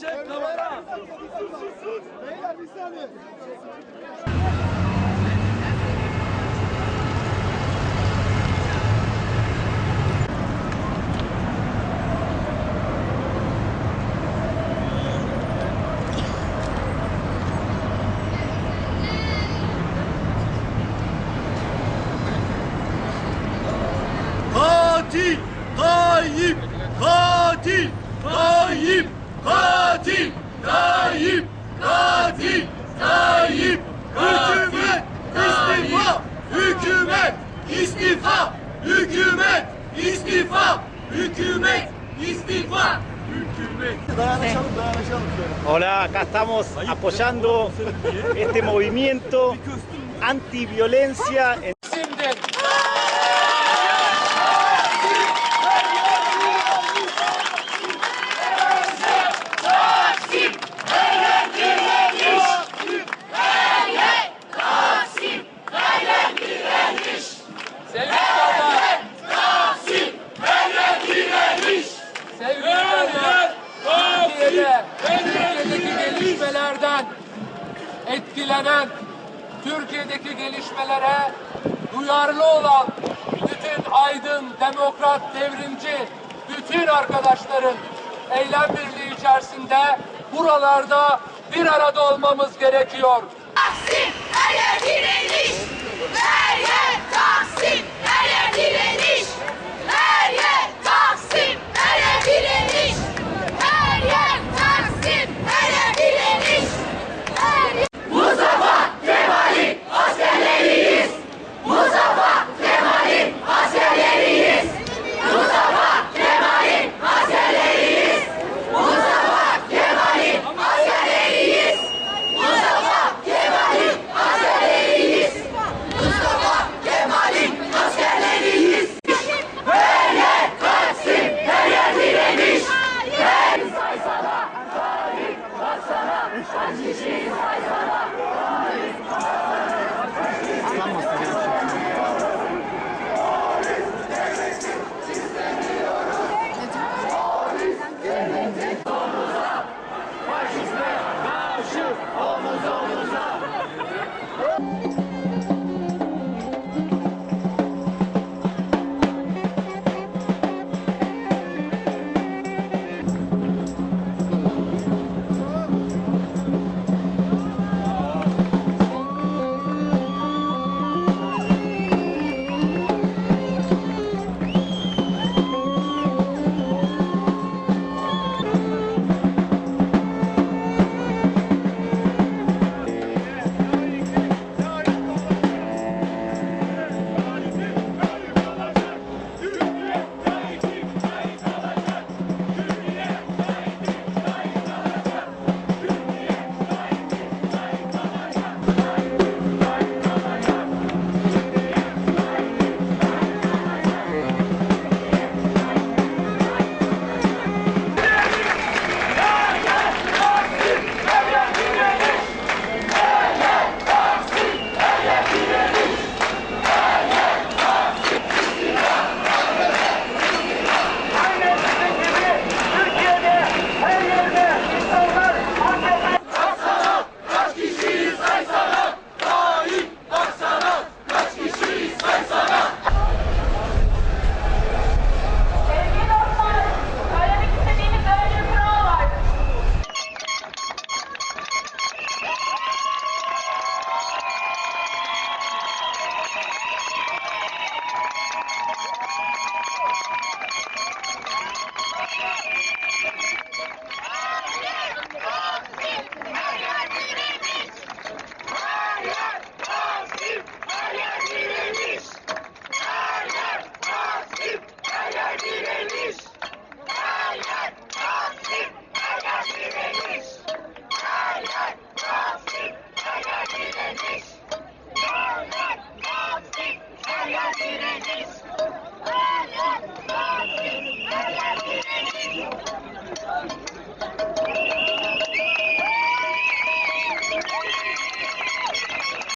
çek kamera. Beyler bir saniye. Katil, katil, katil, Tayyip, katil, Tayyip, hükümet istifa, hükümet istifa, hükümet istifa, hükümet istifa. Hola, acá estamos apoyando este movimiento antiviolencia en gelişmelerden etkilenen, Türkiye'deki gelişmelere duyarlı olan bütün aydın, demokrat, devrimci, bütün arkadaşların eylem birliği içerisinde buralarda bir arada olmamız gerekiyor. Taksim, hayır direniş!